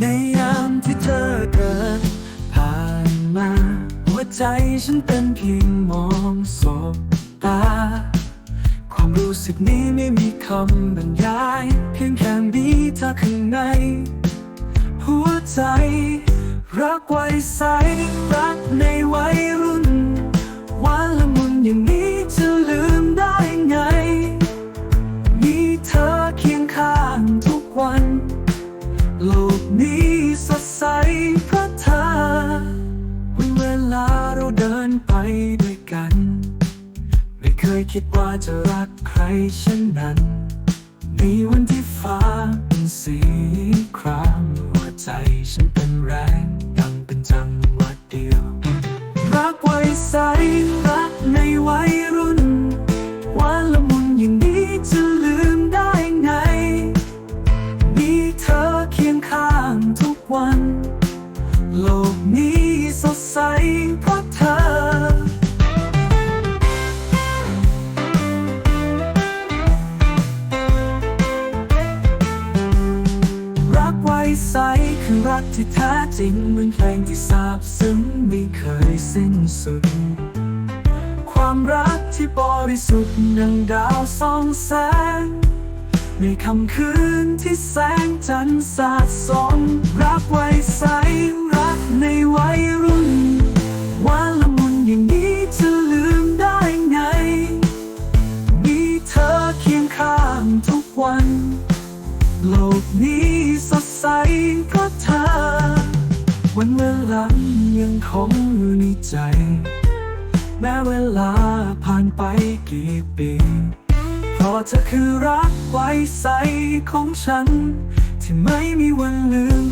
ในยามที่เธอเกิดผ่านมา หัวใจฉันเป็นเพียงมองสบตา ความรู้สึกนี้ไม่มีคำบรรยาย เพียงแค่มีเธอข้างใน หัวใจ รักไว้ใสรักในวน โลกนี้สดใสเพราะเธอเวลาเราเดินไปด้วยกัน ไม่เคยคิดว่าจะรักใครเช่นนั้นมีวันที่ฟ้าเป็นสีครามหัวใจฉันเป็นแรงดังเป็นจังหวะเดียว รักไว้ใส วัน โลกนี้สดใสเพราะเธอ รักไว้ใสคือรักที่แท้จริงเหมือนเพลงที่ซาบซึ้งไม่เคยสิ้นสุด ความรักที่บริสุทธิ์ดังดาวส่องแสงในค่ำคืนที่แสงจันทร์สาดส่อง ไว้ใสรักในวัยรุ่นหวานละมุนอย่างนี้จะลืมได้ไง มีเธอเคียงข้างทุกวัน โลกนี้สดใสเพราะเธอ วันเวลายังคงอยู่ในใจ แม้เวลาผ่านไปกี่ปีเพราะเธอคือรักไว้ใสของฉัน ที่ไม่มีวันลืม